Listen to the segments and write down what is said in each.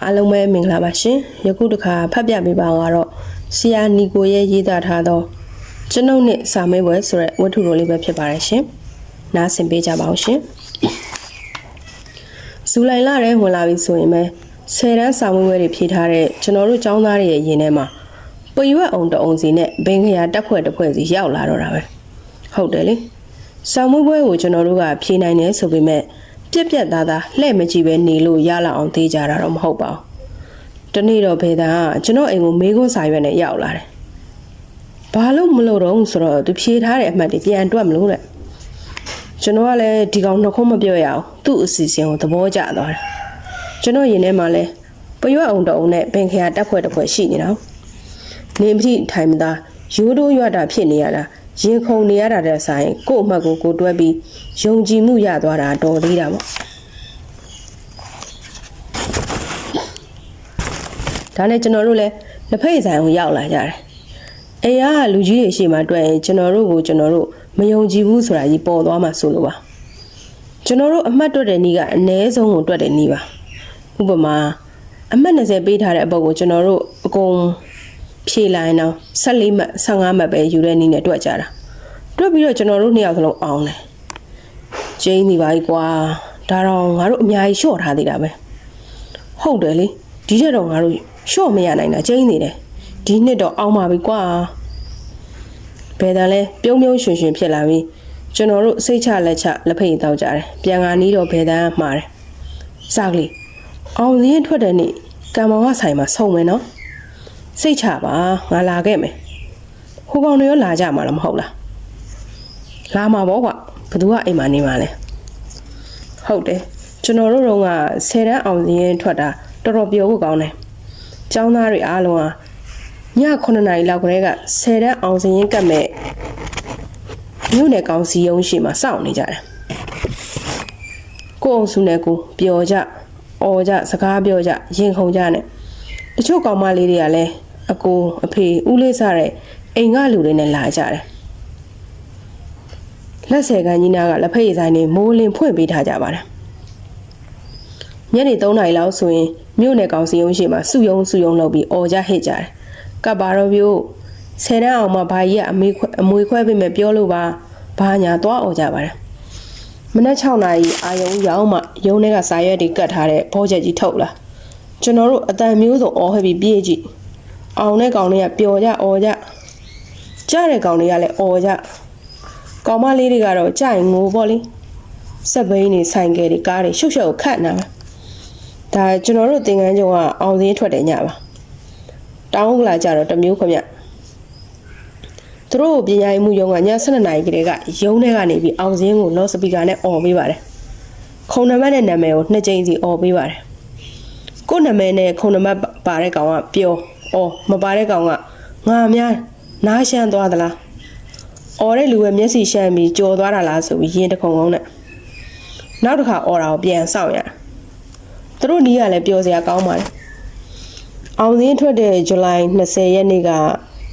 အားလုံးပဲမင်္ဂလာပါရှင်ယခုတစ်ခါဖတ်ပြပေးပါကတော့ဆရာနီကိုရဲ့ရေးသားထားသောကျွန်ုပ်နဲ့စာမေးပွဲဆိုတဲ့ဝတ္ထုတော်လေးပဲဖြစ်ပါတယ်ရှင်နားဆင်ပေးကြပါအောင်ရှင်ဇူလိုင်လထဲဝင်လာပြီဆိုရင်ပဲဆယ်တန်းစာမေးပွဲတွေဖြေထားတဲ့ကျွန်တော်တို့ចောင်းသားတွေရဲ့ရင်ထဲမှာပရွက်အောင်တအုံစီနဲ့ဘင်ခရာတက်ဖွဲ့တစ်ဖွဲ့စီရောက်လာတော့တာပဲဟုတ်တယ်လေစာမေးပွဲကိုကျွန်တော်တို့ကဖြေနိုင်တယ်ဆိုပေမဲ့ ပြက်ပြက်သားသားလှဲ့မကြည့်ပဲနေလို့ရလာအောင်သေးကြတာတော့မဟုတ်ပါဘူးတနေ့တော့ဖေသားကကျွန်တော်အိမ်ကိုမေးခွန်းစာရွက်နဲ့ရောက်လာတယ်။ဘာလို့မလို့တော့ဆိုတော့သူဖြေထားတဲ့အမှတ်တွေပြန်တွက်မလို့တဲ့။ကျွန်တော်ကလည်းဒီကောင်နှခုံးမပြောရအောင်သူ့အစီအစဉ်ကိုသဘောကျသွားတယ်။ကျွန်တော်ရင်ထဲမှာလဲပရွက်အောင်တုံနဲ့ပင်ခရာတက်ဖွဲ့တစ်ဖွဲ့ရှိနေတာ။နေမတိထိုင်မသားရိုးတိုးရွတာဖြစ်နေရတာ ရင်ခုန်နေရတာတဲ့ဆိုင်ကို့အမှတ်ကိုကိုတွဲပြီးယုံကြည်မှုရသွားတာတော်သေးတာပေါ့။ဒါနဲ့ကျွန်တော်တို့လည်းလက်ဖက်ရည်ဆိုင်ကိုရောက်လာကြတယ်။အေးရကလူကြီးတွေရှိမှတွေ့ရင်ကျွန်တော်တို့ကိုကျွန်တော်တို့မယုံကြည်ဘူးဆိုတာကြီးပေါ်သွားမှဆိုလို့ပါ။ကျွန်တော်တို့အမှတ်တွက်တဲ့နေ့ကအနည်းဆုံးကိုတွက်တဲ့နေ့ပါ။ဥပမာအမှတ်20ပေးထားတဲ့အပုတ်ကိုကျွန်တော်တို့အကုန် ဖြေလိုက်တော့14မှတ်15မှတ်ပဲယူတဲ့နေ့နဲ့တွက်ကြတာ။တွက်ပြီးတော့ကျွန်တော်တို့နှစ်ယောက်စလုံးအောင်တယ်။ကျင်းနေပါ ਈ ကွာ။ဒါတော့ငါတို့အများကြီးလျှော့ထားသေးတာပဲ။ဟုတ်တယ်လေဒီချက်တော့ငါတို့ရှော့မရနိုင်တာကျင်းနေတယ်ဒီနှစ်တော့အောင်ပါပြီကွာဘယ်တန်လဲပြုံးပြုံးရွှင်ရွှင်ဖြစ်လာပြီကျွန်တော်တို့စိတ်ချလက်ချလက်ဖိတ်တောက်ကြတယ်ပြန်ကာနီးတော့ဘယ်တန်မှားတယ်စကလေးအောင်စင်းထွက်တဲ့နေ့ကံမောင်ကဆိုင်မှာဆုံမယ်နော် စိတ်ချပါငါလာခဲ့မယ်ဟိုကောင်တွေရောလာကြမှာလားမဟုတ်လားလာမှာပေါ့ကွာဘသူကအိမ်မှာနေမှာလဲဟုတ်တယ်ကျွန်တော်တို့တော့ကဆယ်တန်းအောင်စင်းရင်ထွက်တာတော်တော်ပျော်ဖို့ကောင်းတယ်။ကျောင်းသားတွေအားလုံးဟာည9နာရီလောက်ကလေးကဆယ်တန်းအောင်စင်းရင်ကတ်မဲ့မြို့နယ်ကောင်စီရုံးရှိမှာစောင့်နေကြတယ်။ကိုအောင်စုနဲ့ကိုပျော်ကြအော်ကြစကားပြောကြရင်ခုန်ကြနဲ့ တချို့ကောင်မလေးတွေကလည်းအကိုအဖေဦးလေးစားတဲ့အိမ်ကလူတွေနဲ့လာကြတယ်။လက်ဆယ်ကန်ကြီးနာကလက်ဖက်ရည်ဆိုင်နေမိုးလင်းဖွင့်ပေးထားကြပါတယ်။ညနေ3နာရီလောက်ဆိုရင်မြို့နယ်ကောင်စီရုံးရှိမှာစုယုံစုယုံလုပ်ပြီးអော်ကြဟစ်ကြတယ်။ကပ်ပါတော့ပြို့ဆယ်တန်းအောင်မှဘာကြီးကအမေခွဲအမွေခွဲပေးမယ်ပြောလို့ပါဘာညာသွားអော်ကြပါတယ်။မနက်6နာရီအာယုံရောက်မှရုံးထဲကစာရွက်တွေကတ်ထားတဲ့ဘောချက်ကြီးထုတ်လာ။ ကျွန်တော်တို့အတန်မျိုးစုံအော်ဟဲ့ပြီးပြေးကြည့်အောင်တဲ့ကောင်တွေကပျော်ကြအော်ကြကြတဲ့ကောင်တွေကလည်းအော်ကြကောင်မလေးတွေကတော့ကြိုင်ငိုပေါ့လေစက်ဘိန်းတွေဆိုင်ကယ်တွေကားတွေရှုပ်ရှုပ်ခတ်နာပါဒါကျွန်တော်တို့သင်ခန်းကျောင်းကအောင်စင်းထွက်တယ်ညပါတောင်းကလာကြတော့တမျိုးခမသူတို့ပညာရေးမှုရုံးကည7နာရီကလေးကရုံးထဲကနေပြီးအောင်စင်းကို note speaker နဲ့អော်ပေးပါတယ်ခုံနံပါတ်နဲ့နာမည်ကိုနှစ်ကြိမ်စီអော်ပေးပါတယ် ကို့နာမည်နဲ့ခုံနံပါတ်ပါတဲ့ကောင်ကပျော်။အော်မပါတဲ့ကောင်ကငါများနားရှမ်းသွားသလား။អော်တဲ့လူရဲ့မျက်စိရှမ်းပြီးကြော်သွားတာလားဆိုပြီးရင်တစ်ခုံကုန်းနဲ့နောက်တစ်ခါអော်တာကိုပြန်ဆောက်ရတယ်။သူတို့နီးကလည်းပျော်စရာကောင်းပါတယ်။အောင်စင်းထွက်တဲ့ဇူလိုင်20ရက်နေ့က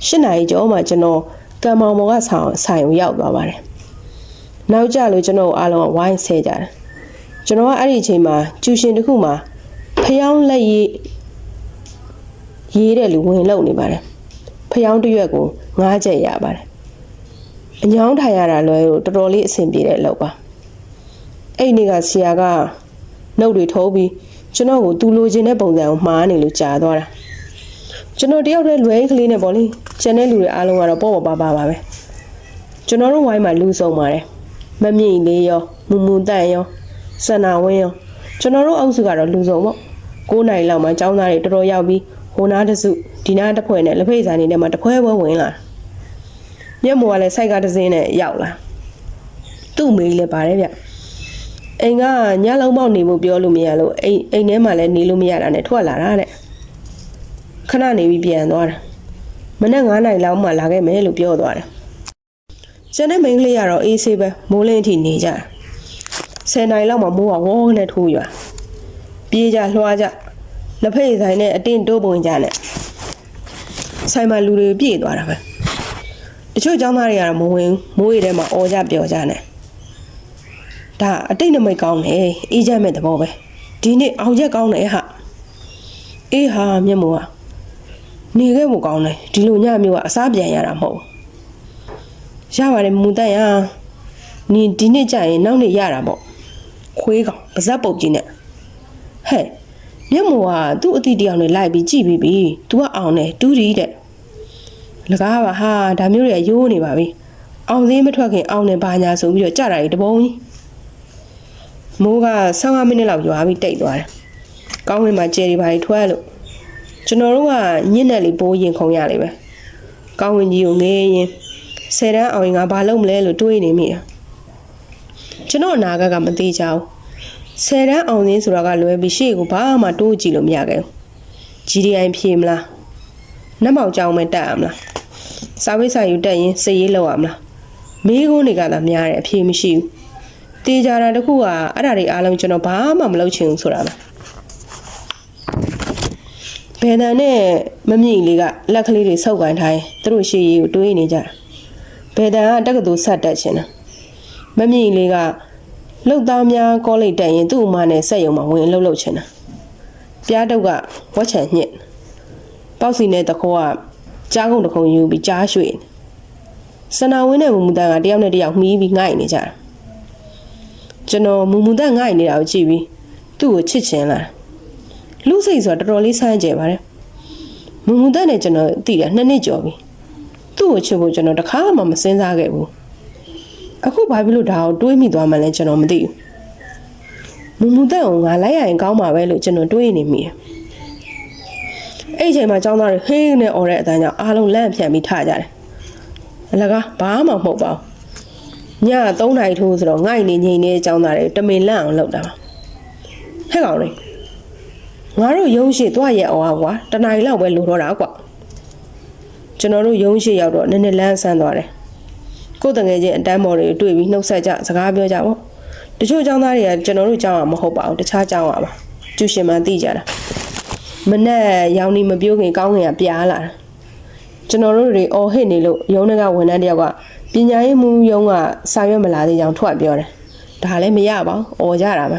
8နာရီကျော်မှကျွန်တော်ကံမောင်မောင်ကဆောင်ဆိုင်ကိုရောက်သွားပါတယ်။နောက်ကြလို့ကျွန်တော်အားလုံးကဝိုင်းဆဲကြတယ်။ကျွန်တော်ကအဲ့ဒီအချိန်မှာကျူရှင်တစ်ခုမှာ ဖျောင်းလက်ရည်ရေးတဲ့လူဝင်လုံနေပါတယ်။ဖျောင်းတစ်ရွက်ကို9ချက်ရပါတယ်။အညောင်းထိုင်ရတာလွယ်လို့တော်တော်လေးအဆင်ပြေတဲ့အလုပ်ပါ။အဲ့ဒီနေ့ကဆရာကနှုတ်တွေထိုးပြီးကျွန်တော်ကိုသူလိုချင်တဲ့ပုံစံကိုမှားနေလို့ကြာသွားတာ။ကျွန်တော်တယောက်တည်းလွယ်ကလေးနဲ့ပေါ့လေ။ကျန်တဲ့လူတွေအားလုံးကတော့ပေါ့ပေါ့ပါပါပါပဲ။ကျွန်တော်တို့ဝိုင်းမှာလူဆုံးပါတယ်။မမြင့်လေးရောမူမူတန့်ရောစန္နာဝင်းရောကျွန်တော်တို့အုပ်စုကတော့လူဆုံးပေါ့။ 9နိုင်လောက်မှចောင်းသားတွေတော်တော်ရောက်ပြီးဟိုနားတစ်စုဒီနားတစ်ဖွဲ့နဲ့လက်ဖေးဆိုင်နေနဲ့မှတစ်ဖွဲဖွဲဝင်လာ။မျက်မှောကလည်းစိုက်ကတစ်စင်းနဲ့ရောက်လာ။သူ့မေးလည်းပါတယ်ဗျ။အိမ်ကညလုံးပေါက်နေဖို့ပြောလို့မရလို့အိမ်အိမ်ထဲမှာလည်းနေလို့မရတာနဲ့ထွက်လာတာတဲ့ခဏနေပြီးပြန်သွားတာမနေ့9နိုင်လောက်မှလာခဲ့မယ်လို့ပြောသွားတယ်ကျန်တဲ့မိန်းကလေးကတော့အေးဆေးပဲမိုးလင်းအထိနေကြတယ်10နိုင်လောက်မှမိုးကဝေါနဲ့ထိုးရွာ ပြေးကြလွှားကြလက်ဖက်ရည်ဆိုင်နဲ့အတင်းတိုးပုံကြနဲ့ဆိုင်မှာလူတွေပြည့်သွားတာပဲတချို့ចောင်းသားတွေကတော့မဝင်ဘူးမိုးရီထဲမှာអော်ကြပျော်ကြနဲ့ဒါအတိတ်နမိတ်ကောင်းတယ်အေးချမ်းမဲ့သဘောပဲဒီနေ့အောင်ချက်ကောင်းတယ်ဟာအေးဟာမျက်မှောကနေခဲ့ဖို့ကောင်းတယ်ဒီလိုညမျိုးကအစားပြန်ရတာမဟုတ်ဘူးရပါတယ်မူတန်ရနင်ဒီနေ့ကျရင်နောက်နေ့ရတာပေါ့ခွေးကောင်ပါဇက်ပုတ်ကြီးနဲ့ ဟဲ့မျက်မှောကသူ့အတိတယောက်နဲ့လိုက်ပြီးကြည့်ပြီးပြီ तू ကအောင်တယ်တူးဒီတဲ့လကားပါဟာဒါမျိုးတွေကရိုးနေပါပြီအောင်သေးမထွက်ခင်အောင်နေပါညာဆိုပြီးတော့ကြတာကြီးတပုံကြီးမိုးက15မိနစ်လောက်ရွာပြီးတိတ်သွားတယ်ကောင်းဝင်မှာကျယ်ရီပါကြီးထွက်လို့ကျွန်တော်တို့ကညစ်နဲ့လေးပိုးရင်ခုံရလိမ့်မယ်ကောင်းဝင်ကြီးကိုငေးရင်ဆယ်တန်းအောင်ရင်ငါဘာလုပ်မလဲလို့တွေးနေမိတယ်ကျွန်တော်အနာဂတ်ကမသိကြဘူး ဆယ်တန်းအောင်စင်းဆိုတာကလွယ်ပြီးရှေ့ကိုဘာမှတိုးကြည့်လို့မရခဲ့ဘူး GDI ဖြေမလားနှက်မောက်ကြောင်ပဲတက်ရမလားစာဝိစာယူတက်ရင်စည်ရေးလောက်ရမလားမေးခွန်းတွေကသာများတယ်အဖြေမရှိဘူးတေးကြတာတခုကအဲ့ဒါတွေအားလုံးကျွန်တော်ဘာမှမလုပ်ချင်ဘူးဆိုတာပါဘယ်တန်နဲ့မမြင့်လေးကလက်ကလေးတွေဆုပ်ကန်ထားရင်သူတို့ရှေ့ရေးကိုတွေးနေကြတာဘယ်တန်ကတက္ကသိုလ်ဆက်တက်ချင်တာမမြင့်လေးက လှုပ်သားများကောလိပ်တက်ရင်သူ့အမနဲ့ဆက်ယုံမှာဝင်လှုပ်လှုပ်ချင်တာပြားတုတ်ကဝက်ချံညှစ်ပေါက်စီနဲ့တခေါကကြားကုန်တစ်ခုံယူပြီးကြားရွှေ့စနာဝင်းနဲ့မူမူတန်ကတယောက်နဲ့တယောက်မှီးပြီးငိုက်နေကြတာကျွန်တော်မူမူတန်ငိုက်နေတာကိုကြည့်ပြီးသူ့ကိုချစ်ချင်လာလူစိတ်ဆိုတာတော်တော်လေးဆန်းကျယ်ပါတယ်မူမူတန်နဲ့ကျွန်တော်သိတယ်နှစ်နှစ်ကျော်ပြီသူ့ကိုချစ်ဖို့ကျွန်တော်တခါမှမစဉ်းစားခဲ့ဘူး အခုဘာဖြစ်လို့ဒါကိုတွေးမိသွားမှလဲကျွန်တော်မသိဘူးမူမူတန်ကိုငါလိုက်ရရင်ကောင်းမှာပဲလို့ကျွန်တော်တွေးနေမိတယ်အဲ့ဒီအချိန်မှာចောင်းသားတွေဟေးနဲ့អော်တဲ့အတန်းကြောင့်အားလုံးလန့်ဖြန့်ပြီးထကြတယ်အလကားဘာမှမဟုတ်ပါဘူးည3နာရီထိုးဆိုတော့ငိုက်နေငိန်နေចောင်းသားတွေတမင်လန့်အောင်လုပ်တာပါဟဲ့ကောင်လေးငါတို့ရုံးရှိသွားရဲ့အောင်ကွာတနားရီလောက်ပဲလိုတော့တာကွာကျွန်တော်တို့ရုံးရှိရောက်တော့နည်းနည်းလန့်ဆန်းသွားတယ် ကိုယ်တငယ်ချင်းအတန်းမော်တွေကိုတွေ့ပြီးနှုတ်ဆက်ကြစကားပြောကြပေါ့တချို့ចောင်းသားတွေကကျွန်တော်တို့ကြောင်းအောင်မဟုတ်ပါဘူးတခြားကြောင်းอ่ะပါကျူရှင်မှသိကြတာမနဲ့ရောင်နေမပြောခင်ကောင်းငင်ကပြားလာတာကျွန်တော်တို့တွေအော်ဟစ်နေလို့ရုံးထဲကဝန်ထမ်းတယောက်ကပညာရေးမှုရုံးကစာရွက်မလာသေးကြောင်ထွက်ပြောတယ်ဒါလည်းမရပါဘူးអော်ကြတာပဲ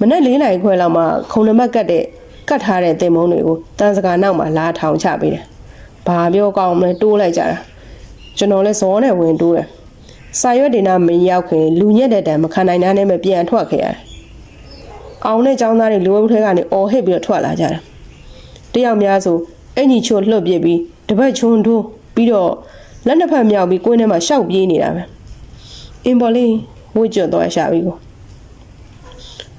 မနဲ့၄နိုင်ခွဲလောက်မှခုံနံပါတ်ကတ်တဲ့ကတ်ထားတဲ့တင်မုံတွေကိုတန်စကာနောက်မှာလာထောင်ချပေးတယ်ဘာပြောကောင်းမလဲတိုးလိုက်ကြတာ ကျွန်တော်လည်းဇောနဲ့ဝင်တိုးတယ်စာရွက်တင်တာမရောက်ခင်လူညက်တဲ့တံမခံနိုင်တာနဲ့မပြန်ထွက်ခဲ့ရတယ်အောင်တဲ့ចောင်းသားတွေလူအုပ်ထဲကနေអော်ဟစ်ပြီးတော့ထွက်လာကြတယ်တယောက်များဆိုအင်ကြီးချိုလှုပ်ပြစ်ပြီးတပတ်ချွန်းထိုးပြီးတော့လက်နှစ်ဖက်မြောက်ပြီးကိုင်းထဲမှာရှောက်ပြေးနေတာပဲအင်ပေါ်လေးဝှကျွတ်သွားရှာပြီးကို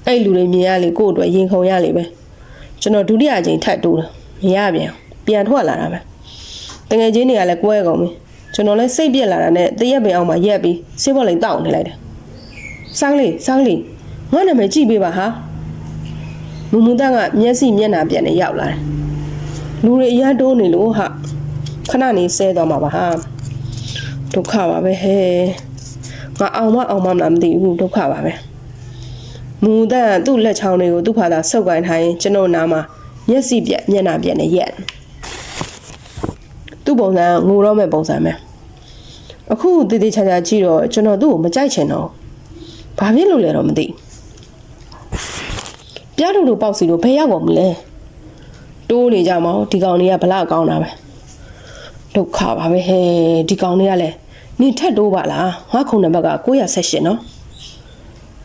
အဲ့လူတွေမြင်ရလေကို့အတွက်ရင်ခုန်ရလေပဲကျွန်တော်ဒုတိယအကြိမ်ထပ်တူးတာမရပြန်ပြန်ထွက်လာတာပဲတငယ်ချင်းတွေကလည်းကွဲကုန်ပြီ ကျွန်တော်လည်းစိတ်ပြက်လာတာနဲ့တရက်ပင်အောင်မှရက်ပြီးဆေးဘောလိန်တောက်နေလိုက်တယ်စောင်းလေးစောင်းလေးငါနာမည်ကြည့်ပေးပါဟာမူမူတန်းကမျက်စိမျက်နှာပြန်နေရောက်လာတယ်လူတွေအရန်တိုးနေလို့ဟာခဏနေဆဲသွားမှာပါဟာဒုက္ခပါပဲဟဲ့ငါအောင်မအောင်မမလားမသိဘူးဒုက္ခပါပဲမူတန်းကသူ့လက်ချောင်းတွေကိုသူ့ဖာသာဆုပ်ကိုင်းထားရင်ကျွန်တော်နာမှာမျက်စိပြက်မျက်နှာပြက်နေရက်သူ့ပုံစံကငိုတော့မဲ့ပုံစံပဲ အခုတည်တည်ချာချာကြည့်တော့ကျွန်တော်သူ့ကိုမကြိုက်ချင်တော့ဘာဖြစ်လို့လဲတော့မသိပြားတို့တို့ပေါက်စီတို့ဘယ်ရောက်ကုန်မလဲတိုးနေကြမောဒီကောင်လေးကဘလောက်ကောင်းတာပဲဒုက္ခပါပဲဟဲ့ဒီကောင်လေးကလည်းနင်ထက်တိုးပါလားငါခုံနံပါတ်က918နော်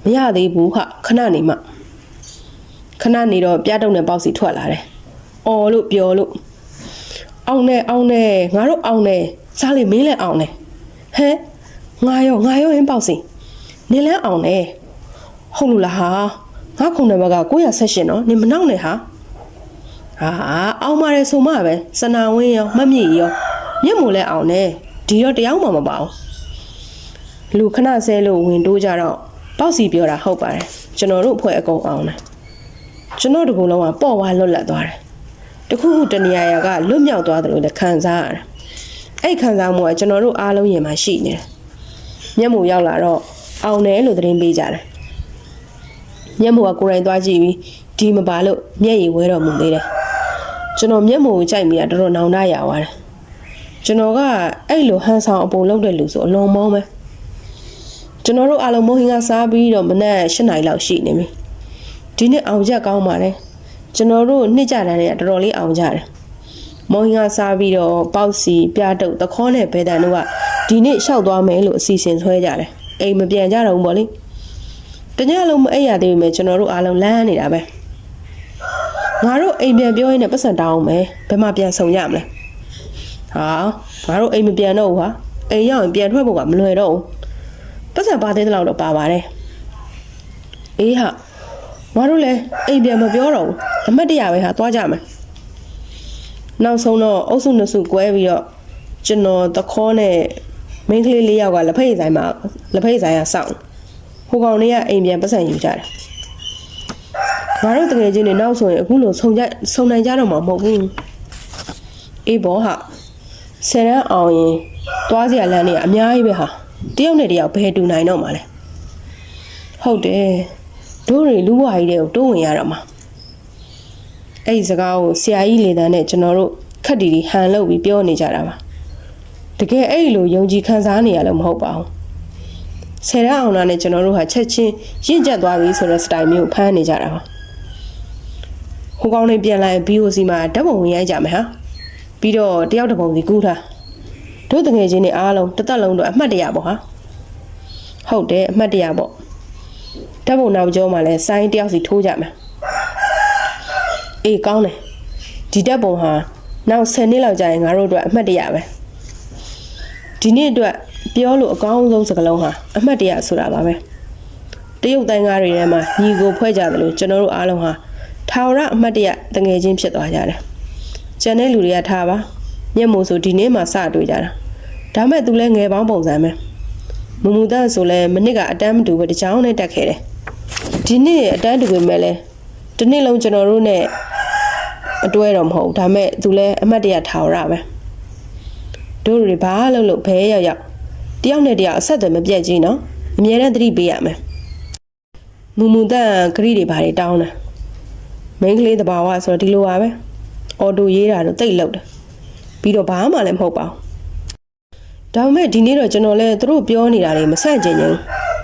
မရသေးဘူးခခဏနေမှခဏနေတော့ပြားတုံနဲ့ပေါက်စီထွက်လာတယ်အော်လို့ပြောလို့အောင်နေအောင်နေငါတို့အောင်နေစားလေမင်းလည်းအောင်နေ ဟဲငါရောငါရောဟင်းပေါက်စီနင်လည်းအောင်နေဟုတ်လို့လားဟာငါခုံနံပါတ်က918နော်နင်မနောက်နဲ့ဟာဟာအောင်ပါတယ်ဆိုမှပဲစနာဝင်းရောမမြင့်ရောမြင့်မို့လဲအောင်နေဒီတော့တရားမှမပါဘူးလူခဏဆဲလို့ဝင်တိုးကြတော့ပေါက်စီပြောတာဟုတ်ပါတယ်ကျွန်တော်တို့အဖွဲ့အကုန်အောင်တယ်ကျွန်တော်တို့ကလုံးကပေါ့ဝါလွတ်လပ်သွားတယ်တခုခုတနေရာရာကလွတ်မြောက်သွားတယ်လို့လည်းခံစားရတယ် အဲ့ခံစားမှုကကျွန်တော်တို့အားလုံးရင်မှာရှိနေတယ်မျက်မှောက်ရောက်လာတော့အောင်တယ်လို့သတင်းပေးကြတယ်မျက်မှောက်ကကိုယ်တိုင်သွားကြည့်ပြီးဒီမပါလို့မျက်ရည်ဝဲတော်မူသေးတယ်ကျွန်တော်မျက်မှောက်ကိုကြိုက်မိတာတော်တော်နောင်တရသွားတယ်ကျွန်တော်ကအဲ့လိုဟန်ဆောင်အပုံလုပ်တဲ့လူဆိုအလွန်မောပဲကျွန်တော်တို့အားလုံးမိုးဟင်းကစားပြီးတော့မနက်၈နာရီလောက်ရှိနေပြီဒီနေ့အောင်ရက်ကောင်းပါတယ်ကျွန်တော်တို့နှစ်ကြတန်းတွေကတော်တော်လေးအောင်ကြတယ် မောင်ဟင်ကစားပြီးတော့ပေါက်စီပြတုတ်သခေါနဲ့ဘဲတန်တို့ကဒီနေ့လျှောက်သွားမယ်လို့အစီအစဉ်ဆွဲကြတယ်အိမ်မပြန်ကြတော့ဘူးပေါ့လေတညလုံးမအိပ်ရသေးဘူးမယ်ကျွန်တော်တို့အားလုံးလမ်းနေတာပဲငါတို့အိမ်ပြန်ပြောရင်းနဲ့ပတ်စံတောင်းအောင်မယ်ဘယ်မှပြန်ဆောင်ရမလဲဟာငါတို့အိမ်မပြန်တော့ဘူးဟာအိမ်ရောက်ရင်ပြန်ထွက်ဖို့ကမလွယ်တော့ဘူးပတ်စံပါသေးတဲ့လောက်တော့ပါပါတယ်အေးဟာငါတို့လည်းအိမ်ပြန်မပြောတော့ဘူးအမတ်တရပဲဟာသွားကြမယ် နောက်ဆုံးတော့အုပ်စုနှစ်စု꿰ပြီးတော့ကျွန်တော်သခေါနဲ့မိန်းကလေးလေးယောက်ကလက်ဖက်ရည်ဆိုင်မှာလက်ဖက်ရည်ဆိုင်ကစောင့်ဟိုကောင်လေးကအိမ်ပြန်ပတ်စံယူကြတယ်ငါတို့တကယ်ချင်းနေနောက်ဆိုရင်အခုလိုဆုံကြဆုံနိုင်ကြတော့မှာမဟုတ်ဘူးအေးဘောဟာဆယ်ရန်အောင်ရင်သွားစရာလမ်းတွေကအများကြီးပဲဟာတယောက်နဲ့တယောက်ဘယ်တူနိုင်တော့မှာလဲဟုတ်တယ်တို့တွေလူဘွားကြီးတွေကိုတိုးဝင်ရတော့မှာ အဲ့ဒီစကားကိုဆရာကြီးလေတန်းနဲ့ကျွန်တော်တို့ခက်တီတီဟန်လုပ်ပြီးပြောနေကြတာပါတကယ်အဲ့ဒီလိုယုံကြည်ခံစားနေရလို့မဟုတ်ပါဘူးဆယ်ရန်အောင်လာနဲ့ကျွန်တော်တို့ဟာချက်ချင်းရင့်ကျက်သွားပြီဆိုတဲ့စတိုင်မျိုးဖမ်းနေကြတာပါဟိုကောင်းလေးပြန်လာရင် BOC မှာဓာတ်ပုံဝင်ရိုက်ကြမယ်ဟာပြီးတော့တယောက်တစ်ပုံစီကူးထားတို့တငယ်ချင်းတွေအားလုံးတစ်သက်လုံးတော့အမှတ်တရပေါ့ဟာဟုတ်တယ်အမှတ်တရပေါ့ဓာတ်ပုံနောက်ကျောမှာလဲစိုင်းတယောက်စီထိုးကြမယ် အေးကောင်းတယ်ဒီဓာတ်ပုံဟာနောက်10နှစ်လောက်ကြာရင်ငါတို့အတွက်အမှတ်တရပဲဒီနေ့အတွက်ပြောလို့အကောင်းဆုံးစကားလုံးဟာအမှတ်တရဆိုတာပါပဲတရုတ်တိုင်းကားတွေထဲမှာညီကိုဖွဲ့ကြတယ်လို့ကျွန်တော်တို့အားလုံးဟာထာဝရအမှတ်တရတငယ်ချင်းဖြစ်သွားကြတယ်ကျန်တဲ့လူတွေကထားပါမျက်မှောဆိုဒီနေ့မှစတွေ့ကြတာဒါမဲ့သူလဲငယ်ပေါင်းပုံစံပဲမမူတန်ဆိုလဲမနစ်ကအတန်းမတူပဲတချောင်းနဲ့တက်ခဲ့တယ်ဒီနေ့အတန်းတူပေမဲ့လဲဒီနေ့လုံးကျွန်တော်တို့ ਨੇ အတွဲတော့မဟုတ်ဘူးဒါမဲ့သူလဲအမှတ်တရထာဝရပဲတို့တွေဘာလို့လို့ဘဲရောက်ရောက်တယောက်နဲ့တယောက်အဆက်အသွယ်မပြတ်ကြီးနော်အမြဲတမ်းသတိပေးရမယ်မူမူတန်ဂရိတွေဘာတွေတောင်းတယ်မိန်းကလေးတဘာဝဆိုတော့ဒီလိုပါပဲအော်တိုရေးတာတော့တိတ်လောက်တယ်ပြီးတော့ဘာမှလည်းမဟုတ်ပါဘူးဒါပေမဲ့ဒီနေ့တော့ကျွန်တော်လည်းသူတို့ပြောနေတာတွေမဆန့်ကျင်ဘူး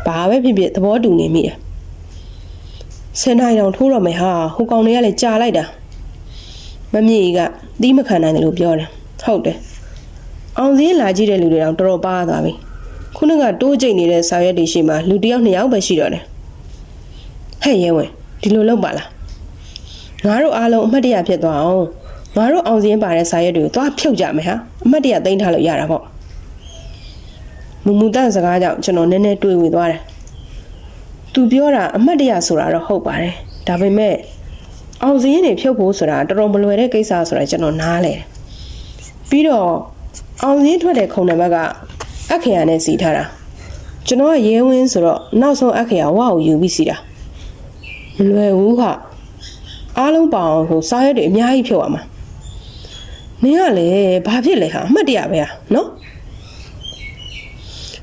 ဘာပဲဖြစ်ဖြစ်သဘောတူနေမိတယ်ဆယ်နိုင်တောင်ထိုးတော့မယ်ဟာဟိုကောင်တွေကလည်းကြာလိုက်တာ မမြင့်ကြီးကသီးမခံနိုင်တယ်လို့ပြောတယ်ဟုတ်တယ်အောင်စင်းလာကြည့်တဲ့လူတွေတောင်တော်တော်ပါသွားပြီခုနကတိုးကျိတ်နေတဲ့စာရွက်တွေရှိမှလူတစ်ယောက်နှစ်ယောက်ပဲရှိတော့တယ်ဟဲ့ရဲဝင်ဒီလိုလုပ်ပါလားငါတို့အားလုံးအမှတ်တရဖြစ်သွားအောင်ငါတို့အောင်စင်းပါတဲ့စာရွက်တွေကိုသွားဖြုတ်ကြမယ်ဟာအမှတ်တရသိမ်းထားလို့ရတာပေါ့မူမူတန့်စကားကြောင့်ကျွန်တော်နည်းနည်းတွေးဝေသွားတယ်သူပြောတာအမှတ်တရဆိုတာတော့ဟုတ်ပါတယ်ဒါပေမဲ့ အောင်စင်းတွေဖြုတ်ဖို့ဆိုတာတော်တော်မလွယ်တဲ့ကိစ္စဆိုတာကျွန်တော်နားလဲတယ်ပြီးတော့အောင်စင်းထွက်တဲ့ခုံနံပါတ်ကအခေယာနဲ့စီထားတာကျွန်တော်ကရဲဝင်းဆိုတော့နောက်ဆုံးအခေယာဝါကိုယူပြီးစီတာမလွယ်ဘူးဟာအားလုံးပေါအောင်ဟိုစားရက်တွေအများကြီးဖြုတ်ရမှာနင်ကလည်းဘာဖြစ်လဲဟာအမှတ်တရပဲဟာနော်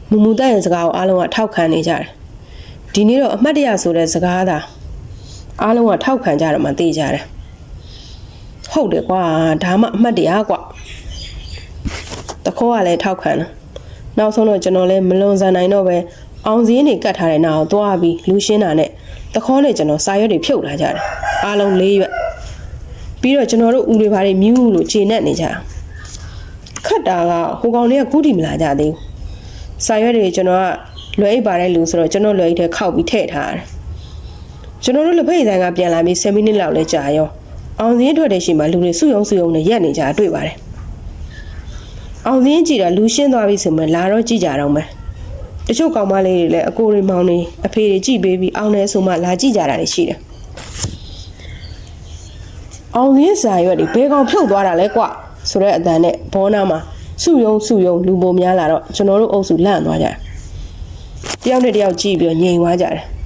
မူမူတန့်ရဲ့စကားကိုအားလုံးကထောက်ခံနေကြတယ်ဒီနေ့တော့အမှတ်တရဆိုတဲ့စကားသာ အားလုံးကထောက်ခံကြတော့မှသိကြတယ်ဟုတ်တယ်ကွာဒါမှအမှတ်တရကွာတခေါကလည်းထောက်ခံတယ်နောက်ဆုံးတော့ကျွန်တော်လည်းမလွန်ဆန်နိုင်တော့ပဲအောင်စင်းတွေကတ်ထားတဲ့နာကိုသွားပြီးလူရှင်းတာနဲ့တခေါနဲ့ကျွန်တော်စာရွက်တွေဖြုတ်လာကြတယ်အားလုံး၄ရွက်ပြီးတော့ကျွန်တော်တို့ဦးတွေဘာတွေမြူးလို့ခြေနဲ့နေကြခတ်တာကဟိုကောင်တွေကကုတီမလာကြသေးဘူးစာရွက်တွေကျွန်တော်ကလွယ်အိပ်ပါတဲ့လူဆိုတော့ကျွန်တော်လွယ်အိပ်ထဲခောက်ပြီးထည့်ထားတယ် ကျွန်တော်တို့လက်ဖက်ရည်ဆိုင်ကပြန်လာပြီး10မိနစ်လောက်လဲကြာရောအောင်စင်းထွက်တဲ့ရှိမှလူတွေစုယုံစုယုံနဲ့ရက်နေကြတွေ့ပါတယ်အောင်စင်းကြည့်တာလူရှင်းသွားပြီဆိုမှလာတော့ကြည့်ကြတော့မယ်တချို့ကောင်မလေးတွေလည်းအကိုတွေမောင်တွေအဖေတွေကြည့်ပေးပြီးအောင်နေဆိုမှလာကြည့်ကြတာတွေရှိတယ်အောင်စင်းစာရွက်တွေဘဲကောင်ဖြုတ်သွားတာလဲကွဆိုတဲ့အတန်နဲ့ဘောနာမှာစုယုံစုယုံလူပုံများလာတော့ကျွန်တော်တို့အုပ်စုလန့်သွားကြတယ်တယောက်နဲ့တယောက်ကြည့်ပြီးတော့ငြိမ်သွားကြတယ်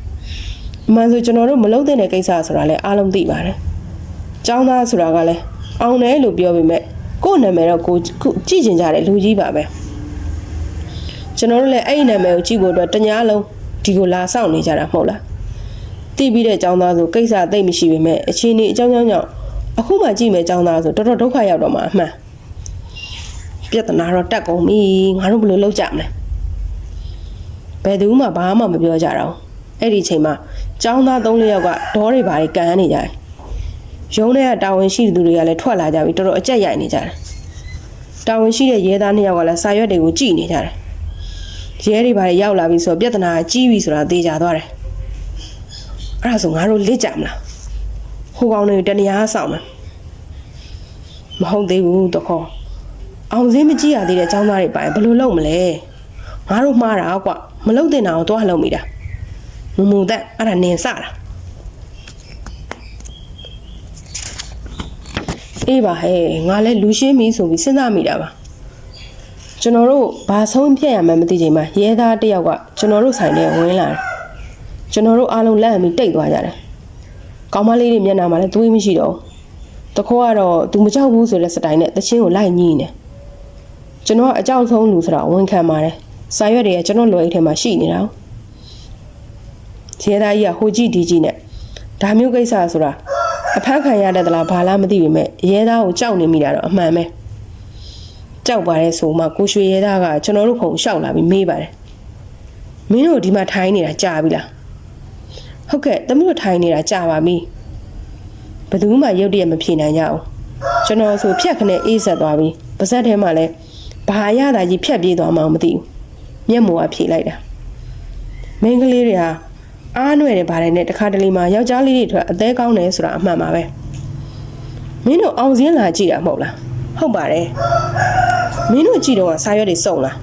အမှန်ဆိုကျွန်တော်တို့မလုပ်သင့်တဲ့ကိစ္စဆိုတာလည်းအားလုံးသိပါတယ်။ကျောင်းသားဆိုတာကလည်းအောင်တယ်လို့ပြောပေမဲ့ကို့နာမည်တော့ကိုကြည့်ချင်ကြတဲ့လူကြီးပါပဲ။ကျွန်တော်တို့လည်းအဲ့ဒီနာမည်ကိုကြည့်ဖို့အတွက်တ냐လုံးဒီကိုလာစောင့်နေကြတာမဟုတ်လား။သိပြီးတဲ့ကျောင်းသားဆိုကိစ္စသိမ့်မရှိပေမဲ့အချင်းကြီးအကြောင်းကြောင့်ကြောင့်အခုမှကြည့်မယ်ကျောင်းသားဆိုတော်တော်ဒုက္ခရောက်တော့မှအမှန်။ပြဿနာတော့တက်ကုန်ပြီ။ငါတို့ဘယ်လိုလုပ်ကြမလဲ။ဘယ်သူမှဘာမှမပြောကြတော့ဘူး။ အဲ့ဒီအချိန်မှာចောင်းသား၃-၄ယောက်ကဒေါတွေဘာတွေကန်နေကြတယ်ရုံးထဲကတာဝန်ရှိသူတွေကလည်းထွက်လာကြပြီးတော်တော်အကြက်ရိုက်နေကြတယ်တာဝန်ရှိတဲ့ရဲသားနှစ်ယောက်ကလည်းစာရွက်တွေကိုကြည့်နေကြတယ်ရဲတွေဘာတွေရောက်လာပြီဆိုတော့ပြဿနာကြီးပြီဆိုတာသိကြသွားတယ်အဲ့ဒါဆိုငါတို့လက်ကြမလားဟိုကောင်တွေတနေရာဆောင်မယ်မဟုတ်သေးဘူးတခေါ်အောင်စင်းမကြည့်ရသေးတဲ့ចောင်းသားတွေပိုင်ဘယ်လိုလုပ်မလဲငါတို့မှားတာကွမလုပ်တင်တာကိုသွားလုပ်မိတာ မူမူတက်အဲ့ဒါနင်စတာအေးပါဟဲ့ငါလည်းလူရှင်းပြီဆိုပြီးစဉ်းစားမိတာပါကျွန်တော်တို့ဘာဆုံးဖြတ်ရမှန်းမသိချိန်မှာရဲသားတစ်ယောက်ကကျွန်တော်တို့ဆိုင်ထဲဝင်လာတယ်ကျွန်တော်တို့အားလုံးလက်အမီတိတ်သွားကြတယ်ကောင်မလေးတွေမျက်နှာမှာလည်းသွေးမရှိတော့ဘူးတခေါ်ကတော့ तू မကြောက်ဘူးဆိုတဲ့စတိုင်နဲ့တချင်းကိုလိုက်ညှိနေတယ်ကျွန်တော်ကအကြောက်ဆုံးလူဆိုတော့ဝန်ခံပါတယ်စာရွက်တွေကကျွန်တော်လွယ်အိတ်ထဲမှာရှိနေတာ ရဲသားကြီးကဟိုကြည့်ဒီကြည့်နဲ့ဒါမျိုးကိစ္စဆိုတာအဖမ်းခံရတဲ့သလားဘာလားမသိပေမဲ့ရဲသားကိုကြောက်နေမိတာတော့အမှန်ပဲကြောက်ပါတယ်ဆိုမှကိုရွှေရဲသားကကျွန်တော်တို့ခုံရှောက်လာပြီးမေးပါတယ်မင်းတို့ဒီမှာထိုင်နေတာကြာပြီလားဟုတ်ကဲ့တမီးတို့ထိုင်နေတာကြာပါပြီဘယ်သူမှရုတ်တရက်မဖြေနိုင်ကြဘူးကျွန်တော်ဆိုဖြတ်ခနဲ့အေးဆက်သွားပြီပါဇက်ထဲမှာလဲဘာရတာကြီးဖြတ်ပြေးသွားမှမသိဘူးမျက်မှောကဖြေလိုက်တာမင်းကလေးတွေဟာ အားနွယ်တယ်ဗါတယ်နဲ့တခါတလေမှယောက်ျားလေးတွေထွက်အသေးကောင်းတယ်ဆိုတာအမှန်ပါပဲမင်းတို့အောင်စင်းလာကြည့်တာမဟုတ်လားဟုတ်ပါတယ်မင်းတို့ကြည့်တော့စာရွက်တွေစုံလား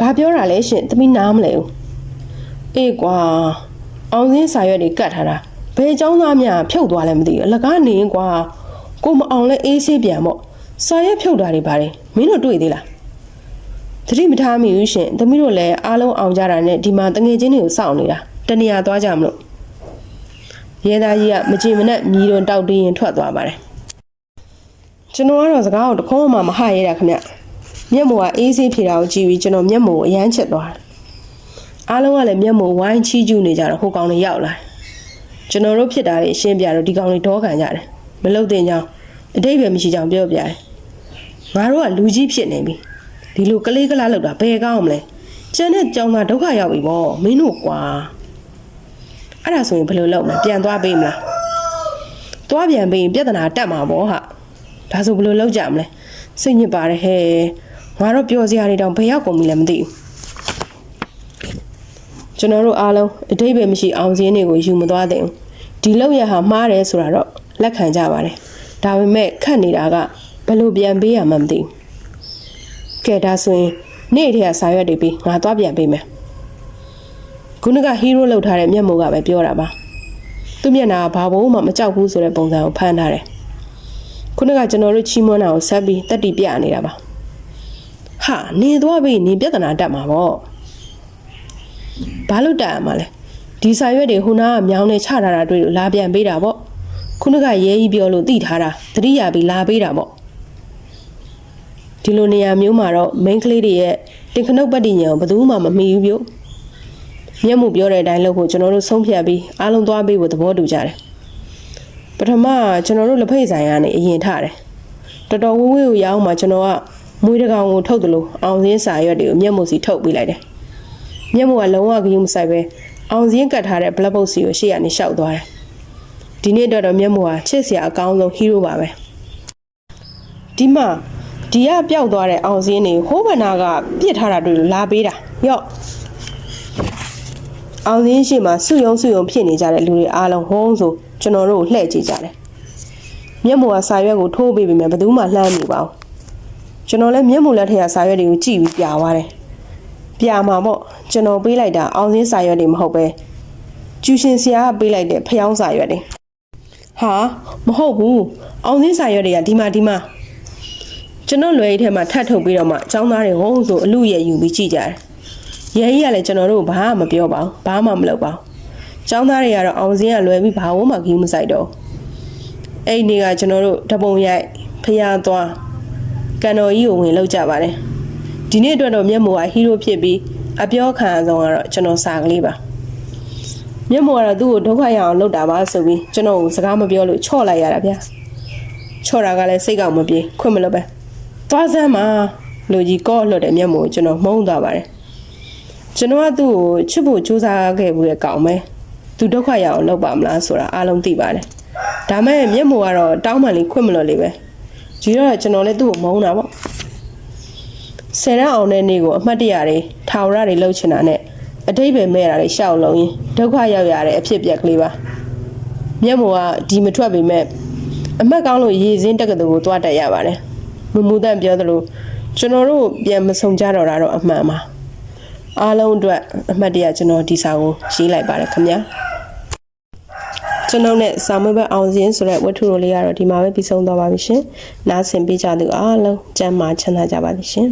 ဘာပြောတာလဲရှင်သမီးနားမလဲဘူးအေးကွာအောင်စင်းစာရွက်တွေကတ်ထားတာဘယ်เจ้าသားများဖြုတ်သွားလဲမသိဘူးအလကားနေကွာကိုမအောင်လဲအေးဆေးပြန်ပေါ့စာရွက်ဖြုတ်တာတွေပါတယ်မင်းတို့တွေ့သေးလား သတိမထားမိဘူးရှင်သမီးတို့လည်းအားလုံးအောင်ကြတာနဲ့ဒီမှာတငယ်ချင်းတွေကိုစောင့်နေတာတနေရာသွားကြမလို့ရဲသားကြီးကမကြင်မနဲ့မြည်တွန်တောက်တင်းရင်ထွက်သွားပါတယ်ကျွန်တော်ကတော့စကားကိုတခေါမှမဟရဲတာခင်ဗျမျက်မှောကအေးဆေးဖြေတာကိုကြည့်ပြီးကျွန်တော်မျက်မှောကိုအယမ်းချက်သွားတယ်အားလုံးကလည်းမျက်မှောဝိုင်းချီးကျူးနေကြတော့ဟိုကောင်တွေရောက်လာတယ်ကျွန်တော်တို့ဖြစ်တာတွေအရှင်းပြတော့ဒီကောင်တွေဒေါခံကြတယ်မလုတ်တင်ကြောင်အတိတ်ပဲမရှိကြောင်ပြောပြတယ်ငါတို့ကလူကြီးဖြစ်နေပြီ ဒီလိုကလေးကလားလောက်တာဘယ်ကောင်းမလဲကျန်တဲ့ကြောင်သားဒုက္ခရောက်ပြီဗောမင်းတို့ကွာအဲ့ဒါဆိုရင်ဘယ်လိုလုပ်မလဲပြန်သွားပေးမလားသွားပြန်ပေးရင်ပြဿနာတက်မှာဗောဟာဒါဆိုဘယ်လိုလုပ်ကြမလဲစိတ်ညစ်ပါတယ်ဟဲ့ငါတော့ပျော်စရာတွေတောင်ဘယ်ရောက်ကုန်ပြီလဲမသိဘူးကျွန်တော်တို့အားလုံးအတိတ်ပဲမရှိအောင်စင်းတွေကိုယူမသွားသင့်ဘူးဒီလောက်ရဟာမှားတယ်ဆိုတာတော့လက်ခံကြပါတယ်ဒါပေမဲ့ခတ်နေတာကဘယ်လိုပြန်ပေးရမှမသိဘူး ကဲဒါဆိုရင်နေ့တည်းကစာရွက်တွေပြီးငါသွားပြန်ပေးမယ်ခုနကဟီးရိုးလောက်ထားတဲ့မျက်မှောကပဲပြောတာပါသူ့မျက်နှာကဘာဘိုးမှမကြောက်ဘူးဆိုတဲ့ပုံစံကိုဖမ်းထားတယ်ခုနကကျွန်တော်တို့ချီးမွမ်းတာကိုဆက်ပြီးတက်တီပြနေတာပါဟာနေသွားပြီနေပြဿနာတက်မှာပေါ့ဘာလို့တက်ရမှာလဲဒီစာရွက်တွေဟိုနာကမြောင်းနေချထားတာတွေ့လို့လာပြန်ပေးတာပေါ့ခုနကရဲကြီးပြောလို့တိထားတာတတိယပြီးလာပေးတာပေါ့ ဒီလိုနေရာမျိုးမှာတော့ main ကလေးတွေရဲ့တင်ခနုတ်ပတ်တည်ညံကိုဘယ်သူမှမမီဘူးပြို့မျက်မှုပြောတဲ့အတိုင်းလုပ်ဖို့ကျွန်တော်တို့ဆုံးဖြတ်ပြီးအားလုံးသွားပေးဖို့သဘောတူကြတယ်ပထမကျွန်တော်တို့လက်ဖက်ဆိုင်ကနေအရင်ထတယ်တော်တော်ဝဝေးကိုရအောင်မှကျွန်တော်ကမွေးတကောင်ကိုထုတ်တယ်လို့အောင်စင်းစာရွက်တွေကိုမျက်မှုစီထုတ်ပေးလိုက်တယ်မျက်မှုကလုံးဝဂရုမစိုက်ပဲအောင်စင်းကတ်ထားတဲ့ black box စီကိုရှေ့ကနေရှောက်သွားတယ်ဒီနေ့တော့တော့မျက်မှုကချစ်စရာအကောင်းဆုံးဟီးရိုးပါပဲဒီမှာ ဒီကပျောက်သွားတဲ့အောင်စင်းတွေဟိုးဗနာကပြစ်ထားတာတွေ့လို့လာပေးတာရော့အောင်စင်းရှိမှစုယုံစုယုံဖြစ်နေကြတဲ့လူတွေအားလုံးဟောင်းဆိုကျွန်တော်တို့ကိုလှည့်ကြည့်ကြတယ်မျက်မှောကစာရွက်ကိုထိုးပေးပေမဲ့ဘယ်သူမှလှမ်းမလို့ပါဘူးကျွန်တော်လည်းမျက်မှောလက်ထက်ကစာရွက်တွေကိုကြည့်ပြီးပြသွားတယ်ပြမှာပေါ့ကျွန်တော်ပေးလိုက်တာအောင်စင်းစာရွက်တွေမဟုတ်ပဲကျူရှင်ဆရာကပေးလိုက်တဲ့ဖျောင်းစာရွက်တွေဟာမဟုတ်ဘူးအောင်စင်းစာရွက်တွေကဒီမှာဒီမှာ ကျွန်တော်လွယ်ရီထဲမှာထပ်ထုတ်ပြီးတော့မှចောင်းသားတွေဟိုးဆိုအလူရဲ့ယူပြီးကြည့်ကြတယ်ရဲကြီးကလည်းကျွန်တော်တို့ဘာမှမပြောပါဘူးဘာမှမလုပ်ပါဘူးចောင်းသားတွေကတော့အောင်စင်းကလွယ်ပြီးဘာဝမှခီးမဆိုင်တော့အဲ့ဒီနေ့ကကျွန်တော်တို့တပုံရိုက်ဖျားသွားကန်တော်ကြီးကိုဝင်လောက်ကြပါတယ်ဒီနေ့အတွက်တော့မျက်မှောကဟီးရိုးဖြစ်ပြီးအပြောခံအဆုံးကတော့ကျွန်တော်စာကလေးပါမျက်မှောကတော့သူ့ကိုဒုက္ခရအောင်လုပ်တာပါဆိုပြီးကျွန်တော်ကိုစကားမပြောလို့ချော့လိုက်ရတာဗျာချော့တာကလည်းစိတ်ကောက်မပြေခွင့်မလို့ပဲ သွားစမ်းမှာလူကြီးကော့လွတ်တဲ့မျက်မှောကိုကျွန်တော်မှုန်းသွားပါတယ်ကျွန်တော်ကသူ့ကိုချစ်ဖို့ကြိုးစားခဲ့ဘူးတဲ့ကောင်ပဲသူသူဒုက္ခရအောင်လုပ်ပါမလားဆိုတာအားလုံးသိပါတယ်ဒါမဲ့မျက်မှောကတော့တောင်းပန်လေးခွင့်မလို့လေးပဲဒီတော့ကျွန်တော်လည်းသူ့ကိုမုန်းတာပေါ့ဆယ်ရန်အောင်တဲ့နေ့ကိုအမှတ်တရတွေထာဝရတွေလှုပ်ချင်တာနဲ့အတိတ်ပဲမဲ့တာတွေရှောက်လုံးရင်ဒုက္ခရောက်ရတဲ့အဖြစ်အပျက်ကလေးပါမျက်မှောကဒီမထွက်ပေမဲ့အမှတ်ကောင်းလို့ရေစင်းတက္ကသိုလ်ကိုသွားတက်ရပါတယ် မမူတန့်ပြောသလိုကျွန်တော်တို့ပြန်မဆုံကြတော့တာတော့အမှန်ပါအားလုံးအတွက်အမှတ်တရကျွန်တော်ဒီစာကိုရေးလိုက်ပါတယ်ခင်ဗျာကျွန်တော်နဲ့စာမွေးဘက်အောင်စင်းဆိုတဲ့ဝတ္ထုတော်လေးကတော့ဒီမှာပဲပြီးဆုံးသွားပါပြီရှင်နားဆင်ပေးကြသူအားလုံးကျမ်းမာချမ်းသာကြပါစေရှင်